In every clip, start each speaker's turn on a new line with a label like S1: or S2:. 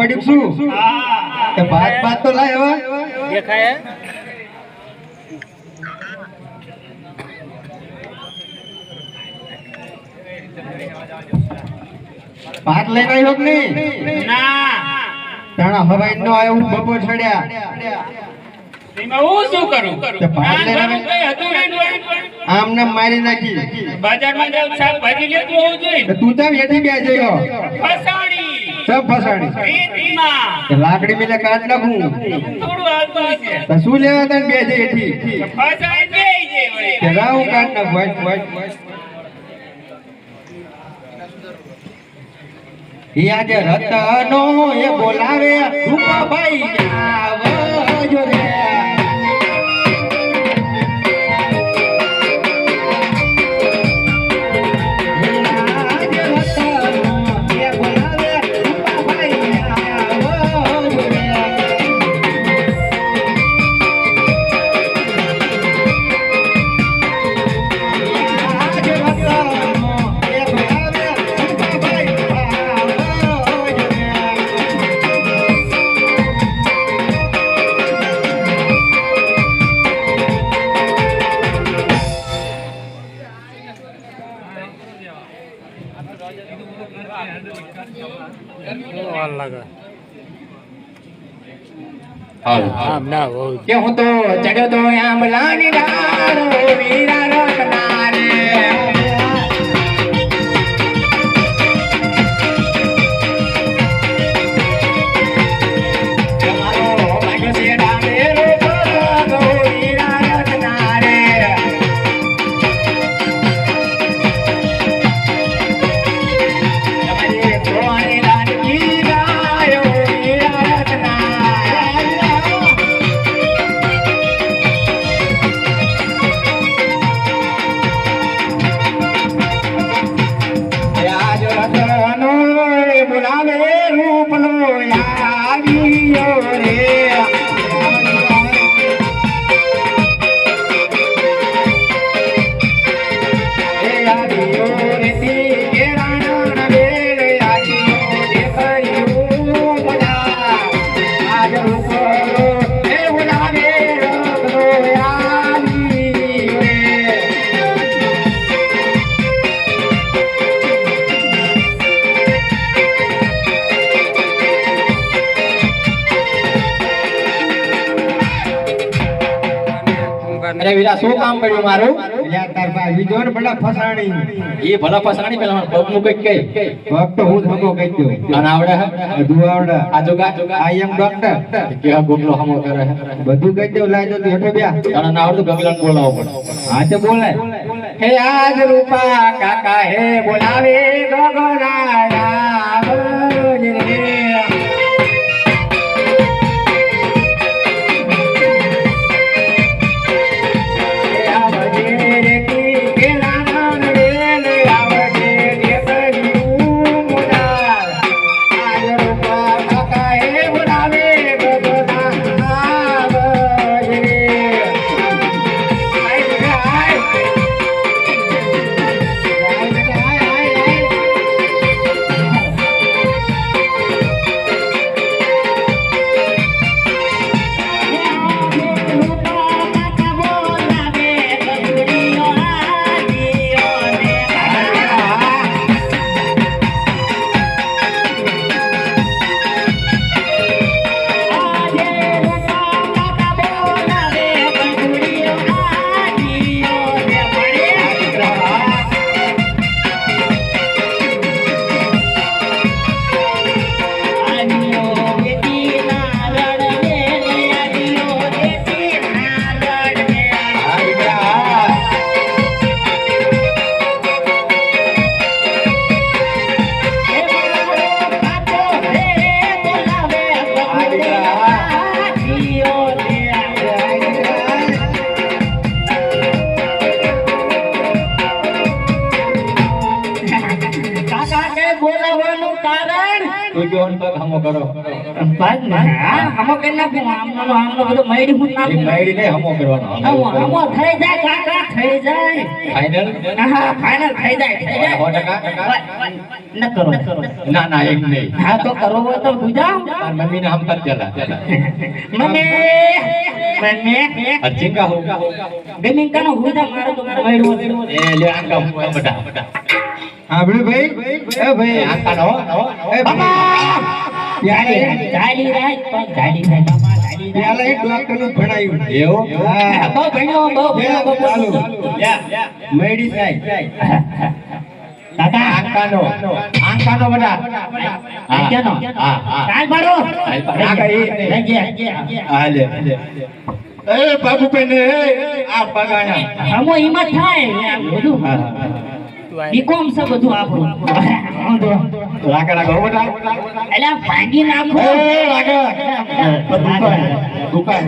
S1: પડ્યું શું
S2: હા
S1: ભાત ભાત તો લાય હવે.
S2: દેખાય
S1: ભાત લઈને આવ્યો કે નહીં?
S2: ના.
S1: તાણા હવાઈ નો આવ્યો હું બપોર છડ્યા
S2: એમાં હું શું કરું?
S1: તે ભાત લઈને
S2: કામ
S1: આવે.
S2: કઈ હતું નહીં ડોહી?
S1: આમ નામ મારી નાખી.
S2: બજારમાં જાઉં શાકભાજી લેતું હોવું જોઈએ.
S1: તું તો એથી બે જયો સબ ફસાણી લાકડી મિલે કાઢ નાખું. તો શું લેવા તને બે
S2: જે વળી.
S1: તે રાવ કાઢ નાખ. વાઈટ વાઈટ યાદ રતનો એ બોલાવે રૂપાભાઈ આવજો રે. કે હું તો ચડ્યો તો આંબલાની ડાળો વીરા રત્ના અરે વીરા શું કામ પડ્યું મારું? યાર તાર ભાઈ વિજો ને બડા ફસાણી.
S3: એ ભલા ફસાણી પેલા પગનું પગનું કઈ પગ
S1: તો હું ધમો કઈ દઉં
S3: અને આવડે હે?
S1: આવડે
S3: આ જોગા?
S1: આઈ એમ ડોક્ટર
S3: કેવા ગોગલો હમો કરે
S1: બધું કઈ દઉં લાજો તું હેઠો બ્યા
S3: અને ના આવડતું ગમીલાને બોલાવો પડે
S1: હા તે બોલે. હે આજ રૂપા કાકા હે બોલાવે ગગરાયા
S3: હમો કરી
S4: આમનો આમનો બધું મયડી હું
S3: એ
S4: નાખું.
S3: માયડી હમો કરવાનો.
S4: હમો હમો થઈ જાય કાકા થઈ જાય.
S3: ફાઇનલ
S4: હા ફાઇનલ થઈ જાય થઈ જાય.
S3: સો ટકા
S4: ન કરો
S3: ના ના એક નહીં.
S4: હા તો કરો હોય તો ગુજાવ
S3: તાર હમ કર અચિંકા હો
S4: ગેમિંગ કાનો ગુજા મારો તો મયડું
S3: એ લે આંકા મુકા બટા
S1: સાંભળ્યું ભાઈ. એ ભાઈ.
S3: આ નો
S1: એ ભાઈ.
S4: રાત ચાલી રાત પણ ચાલી રાત બાપા ચાલી રાત
S1: પેલા એક ડોક્ટરનું ભણાયું.
S3: એવો?
S1: હા
S4: બહુ ભણ્યો બહુ ભણ્યો બહુ
S1: ચાલુ. મયડી થાય
S4: દાદા.
S3: આંકાનો. આંકાનો બટા
S4: આંકાનો.
S3: હા હા.
S4: કાલ પાડો.
S3: આ કઈ?
S4: લઈ ગયા.
S3: હાલે એ બાબુ પેને આ બગાના
S4: હમો હિંમત થાય બધું. બીકોમ છે બધું આપણું.
S3: લાકડા હો બટા
S4: એટલે ભાંગી નાખો.
S3: લાકડા. દુકાન. દુકાન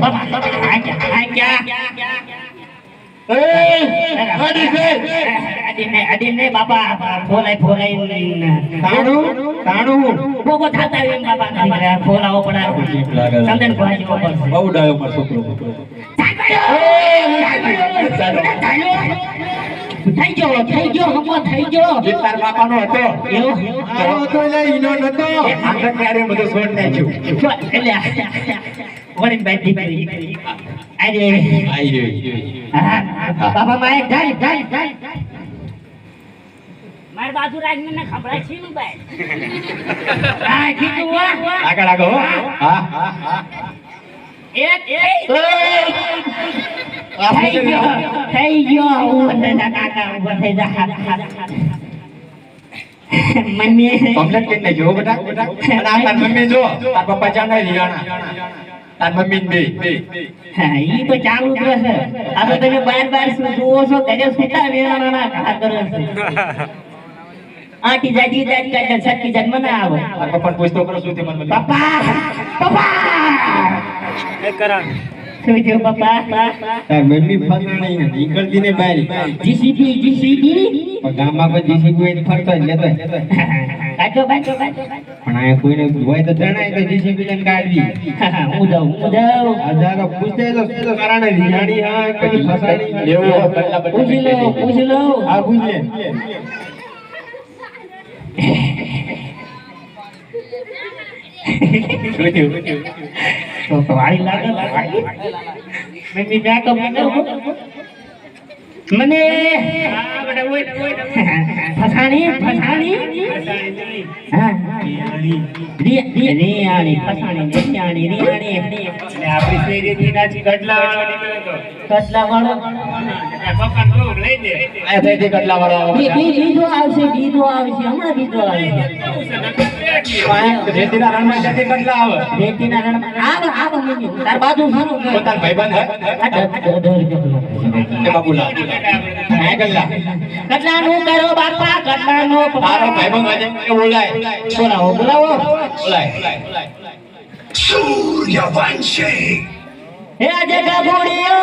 S4: બાબા ફોલાઈ ફોલાઈ
S1: તાણું? તાણું?
S4: બોબો થાતા એમ બાબા તમારે. ફોલાવો પડે સમજણ ભાજી
S3: બહુ ડાયો મારો છોકરો.
S4: થઈ ગયો થઈ ગયો હમો થઈ ગયો
S3: જે તાર બાપાનો હતો.
S4: એવો?
S1: આવો તો એટલે ઈનો નતો.
S3: એ આંગણ ત્યારે બધું છોડ નાખ્યું.
S4: એટલે વળી બાઈ દીકરી. આજે
S3: આઈ રહ્યો
S4: બાપા માએ ગાય ગાય ગાય મારી બાજુ રાખીને ને છે ને ભાઈ? આ કીધું વાહ
S3: રાકે રાકે હા. હા હા
S4: એક એક થઈ ગયો થઈ ગયો ઊભો થઈ કાકા ઊભો થઈ જા મને
S3: કમ્પ્લેટ કરી નાખ્યો બેટા. અને આ તાર મમ્મી જો તાર પપ્પા જાણે રિયાણા તાર મમ્મી બે.
S4: હા ઈ તો ચાલુ જ રહેશે. આ તો તમે બાર બાર જુઓ છો? ઘરે સુતા વેરાના ઘા કરો છો. આટી કાઢે જાડ મને આવે.
S3: તાર પૂછતો કરો શું તે મને
S4: પપ્પા! પપ્પા! થયું બાપા.
S1: તાર મમ્મી ફસાણી નીકળતી ને બહાર.
S4: JCB JCB.
S1: પણ ગામમાં પણ જીસીબી હોય ફરતો જ લેતો
S4: કાચો કાચો કાચો
S1: પણ આ કોઈને હોય તો જણાય તો જીસીબી લઈને કાઢવી
S4: હું જાઉં હું જાઉં.
S1: હજારો પૂછે તો શું કારણે રીહાણી હા કદી ફસાણી
S3: લેવો પહેલા
S4: પૂછી લો પૂછી લો.
S1: હા પૂછે
S3: શું થયું
S4: તો વાળી લાગે મેં તો બેકઅપ મને ફસાણી ફસાણી રિયાણી ફસાણી રિયાણી રિયાણી
S2: આપણી શેરીથી નાચી ગઢલા
S4: વાળો
S3: વાળો
S4: બીજો આવશે બીજો આવશે હમણાં બીજો આવશે
S3: રેતીના રણમાં જતી કટલા આવે
S4: રેતીના રણમાં આવ આવે મમ્મી તાર બાજુ સારું
S3: તાર ભાઈબંધ હે બાબુલા આ કટલા
S4: કટલાનું કરો બાપા
S3: તારો આજે એ બોલાય.
S4: બોલાવો બોલાવો
S3: બોલાય.
S4: હે આજે ગભુડીઓ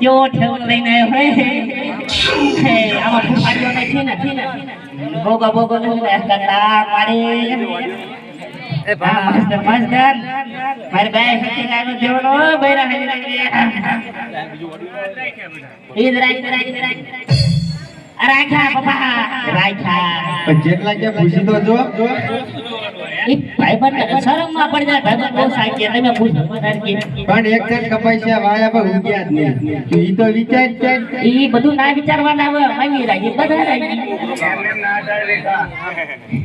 S3: જે
S4: લઈને આવ્યો હે. આમાં ફૂફાડીઓ નથી ને છે ને ભોગો ભોગો નથી કરતા ઈદરા ઈદરા ઈદરા રાખા પપ્પા. રાખ્યા.
S1: પણ જેટલા કે પૂછી તો જો
S4: એ ભાઈબંધ શરમમાં પડી જાય. ભાઈબંધ બહુ સાચી તમે પૂછો
S1: પણ એક જણ કપાઈ છે વાયા પર ઉગ્યા જ નહીં. ઈ તો વિચાર છે.
S4: ઈ બધું ના વિચારવાના આવે. મમ્મી રાખી બધા
S2: રેખા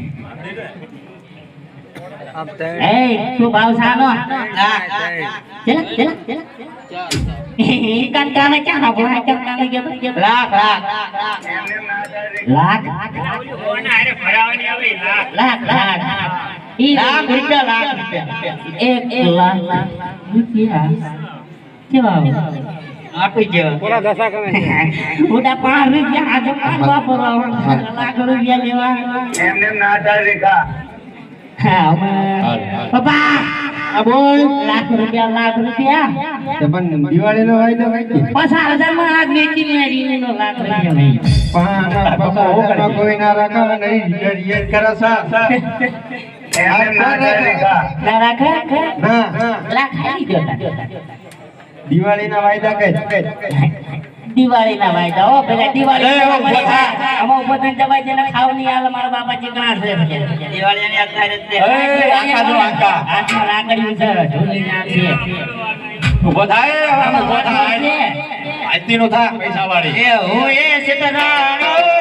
S4: એ શું ભાવ સાનો ચલા ચલા ચલા. કાને ક્યાં આ કાન કાને ગયો લાખ લાખ
S2: ના
S4: લાખ
S2: લાખ.
S4: લાખ? લાખ ઈ લાખ રૂપિયા લાખ રૂપિયા. એક લાખ રૂપિયા. કેવા આપી જો
S1: પૂરા દશા કરે
S4: ઉડા પાંચ રૂપિયા આજે પાંચ વાપરવા લાખ રૂપિયા લેવા.
S2: એમને એમ ના આધાર રેખા.
S4: પપ્પા
S1: આ બોલ
S4: લાખ રૂપિયા લાખ રૂપિયા.
S1: તો પણ દિવાળીનો વાયદો હોય
S4: પચાસ હજારમાં વેચી મેળવી નો લાખ રૂપિયા
S1: કોઈ ના રાખે નહીં કરો
S2: ના રેખા.
S4: ના
S1: ના.
S4: લાખ ખાઈ ગયો
S1: વાયદા કઈ?
S4: દિવાળી ના વાયદા. હો પેલા દિવાળી
S1: એ, ઓ,
S4: મને
S1: બોલા.
S4: આમાં દબાઈ દે ખાવની હાલ મારા બાપા ચીકણા છે દિવાળી ની અત્યારે છે.
S3: જો,
S4: ના છે
S3: ઊભો થાય હવે થાય.
S4: છે.
S3: નો થા પૈસા વાળી
S4: એ હું એ સીતારામ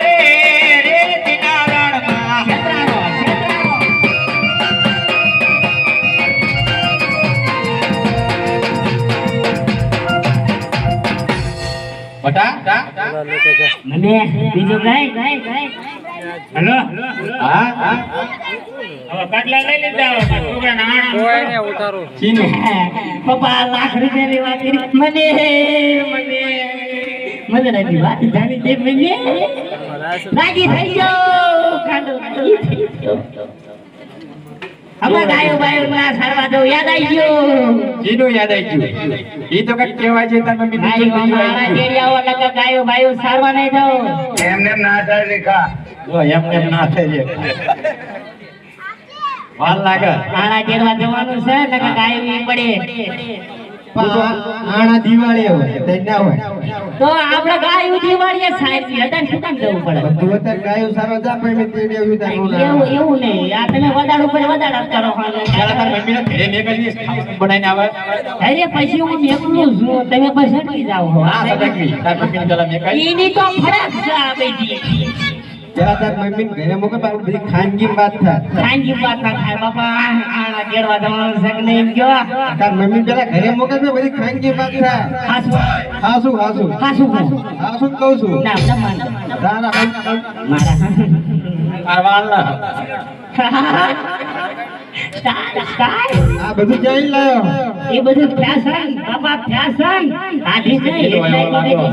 S4: મને બીજું કઈ
S2: હેલો?
S3: હા હા.
S2: હવે કટલા લઈ લીધા છોકરા નાણા
S1: ચીનું.
S4: પપ્પા લાખ રૂપિયાની વાત કરી. મને મને. મને નથી વાત જાણી દે મને. રાજી થઈ ગયો ખાંડો રાજી થઈ ગયો હમણાં ગાયો બાયો ના સારવા દઉં યાદ આવી ગયો.
S3: ચીનું યાદ આવી ગયું. ઈ તો કઈ કહેવાય છે
S4: લગા ગાયો. બાયો સારવા નહીં દઉં
S2: એમને એમ ના આધાર રેખા
S3: જો ના વાર લાગે.
S4: મારા કેળવા જવાનું છે નકર ગાયો પડે.
S1: આણા દિવાળી હોય તે ના હોય.
S4: તો આપણે ગાયો દિવાળીએ સાચી હતા શું કામ જવું પડે?
S1: તું અત્યારે ગાયો સારો જા પણ મેં તેડી આવ્યું તારું
S4: એવું એવું નહીં આ તમે વધારે ઉપર વધારે કરો
S3: તાર મમ્મીને ઘરે મેકલી બનાવીને આવે?
S4: અરે પછી હું એકલું છું તમે પછી હટી જાઓ. છો.
S3: હા સદકવી તાર મમ્મીને પેલા મેકલી
S4: એની તો ફરક છે આ બધી.
S1: પેલા તાર મમ્મી ઘરે મોકલ પણ બધી ખાનગી વાત થાય
S4: ખાનગી વાત ના થાય બાપા આના જવાનું છે કે નહીં ગયો
S1: તાર મમ્મી પેલા ઘરે મોકલ તો બધી ખાનગી વાત થાય
S4: હાસુ.
S1: હાસુ હાસુ.
S4: હાસુ.
S1: હાસુ કહું છું.
S4: ના ના મારા
S3: તાર
S4: સ્ટાર સ્ટાર
S1: આ બધું જઈ લાયો
S4: એ બધું ફેશન બાપા ફેશન આધી નહીં એટલે
S3: એવો લાગો.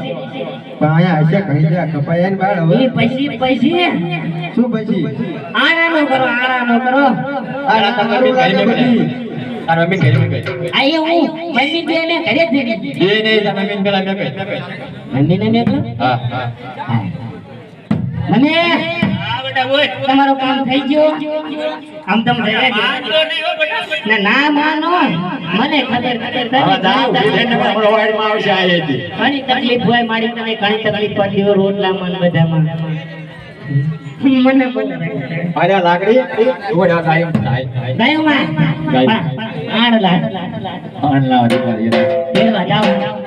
S1: પણ અહીંયા હશે ઘણી જગ્યા કપાયા ને બાળ હવે.
S4: પછી પછી.
S1: શું પછી?
S4: આરામ કરો કરો.
S1: આ
S3: તાર
S1: તારું
S3: મમ્મી ઘરે
S1: લાગે
S3: મેકલી
S1: બધી.
S3: મમ્મી ઘરે મેકલી
S4: આ હું મમ્મી બે ને ઘરે જ દીધી
S3: બે નહીં તાર મમ્મીને પેલા મેકલી
S4: મમ્મી ને મેકલો
S3: હા. હા.
S4: મને તમારું કામ થઈ ગયો. આમ તમ થઈ ના ના માનો. મને ખબર. ઘણી તકલીફ હોય મારી તમે ઘણી તકલીફ પડતી હોય રોટલામાં બધામાં. મને
S3: લાકડી? થાય.
S4: લાડ.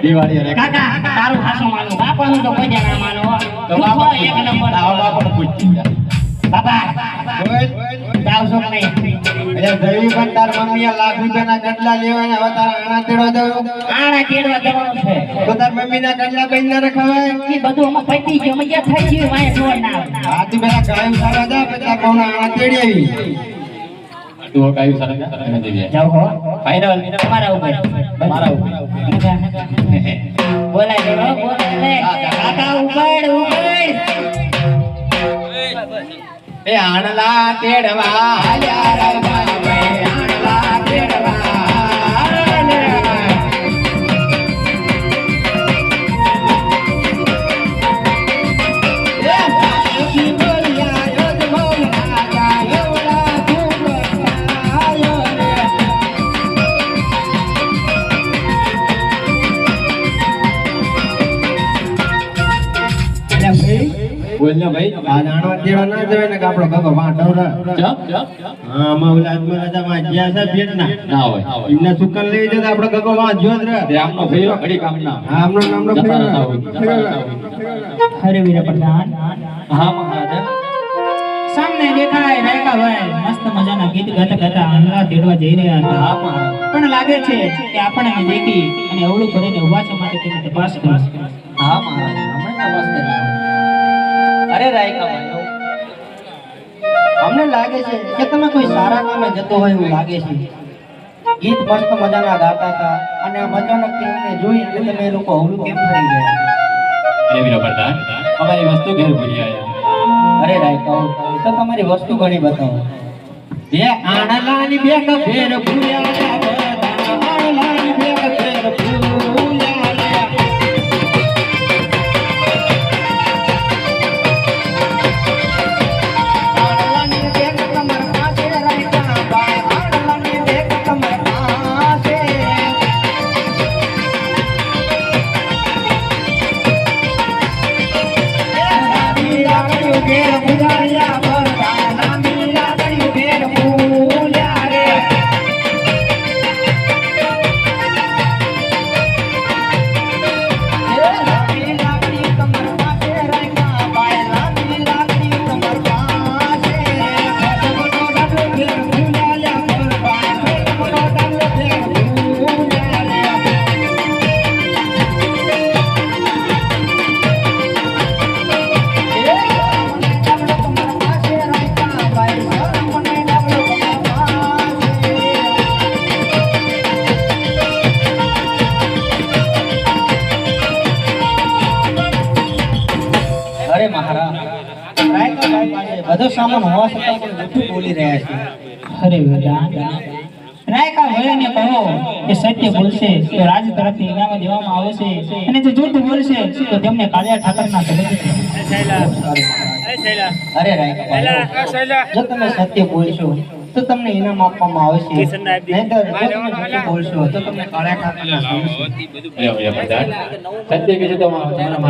S3: દિવાળી રે.
S4: કાકા તારું ખાસો માનો. બાપાનું તો કોઈ ના માનો.
S3: તો બાપા
S4: એક નંબર
S3: તાવ બાપાને પૂછ્યું.
S4: બાપા
S1: બોલ.
S4: જાવ છો કે નહીં
S1: અરે જઈ પણ તાર લાખ રૂપિયાના ગડલા લેવાના હવે આણા તેડવા દઉં
S4: આણા કેળવા જવાનું છે
S1: મમ્મીના ગડલા કઈ ના
S4: બધું અમે પતી ગયું અમે જે થઈ ગયું વાંય જોડ ના આવે.
S1: આ તું પેલા ગાયો સારા જા પછી તાર કોના આણા તેડી આવી
S3: તું હવે કાંઈ સરસ ના નથી દે.
S4: જાઓ હો
S3: ફાઇનલ
S4: તમારા ઉપર
S3: ઉપર. એ આણલા તેડવા હાલ્યા રવા આણલા તેડવા બોલ ને ભાઈ.
S1: આ નાણવા દેવા ના આપણો છે
S3: ના હોય.
S1: એમને સુકન લઈ જતા આપણો ગગો જ
S3: આમનો ઘડી
S1: હા આમનો નામનો.
S5: હરે વીર પ્રધાન.
S3: હા મહારાજા.
S5: સામને દેખાય મસ્ત મજાના ગીત ગાતા ગાતા આંગળા તેડવા જઈ રહ્યા હતા. પણ લાગે છે કે આપણને દેખી અને અવળું કરીને ઊભા છે માટે તેની તપાસ કરો.
S3: હા મહારાજા. હમણાં તપાસ કરી. અરે રાયકા
S1: અમને લાગે છે કે તમે કોઈ સારા કામે જતો હોય એવું લાગે છે. ગીત મસ્ત મજાના ગાતા હતા અને આમ અચાનક તેમને જોઈ એટલે તમે એ લોકો હવલું કેમ થઈ ગયા?
S3: અરે વીરો પ્રધાન અમારી વસ્તુ ઘેર ભૂલી આવ્યા
S1: અરે રાયકાઓ તો તમારી વસ્તુ ઘણી બતાવો. બે આણલાની બે ફેર ફૂલ્યા બધો સામાન હોવા છતાં પણ જૂઠું બોલી રહ્યા છે.
S5: હરે પ્રધાન રાયકા ભાઈને કહો કે સત્ય બોલશે તો રાજ તરફથી ઇનામ દેવામાં આવશે અને જો જૂઠું બોલશે તો તેમને કાળિયા ઠાકરના
S1: અરે રાયકા જો તમે સત્ય બોલશો તો તમને ઇનામ આપવામાં આવશે નહીંતર જો તમે જૂઠું બોલશો તો તમને ઠાકરના
S3: સત્ય તો તમારા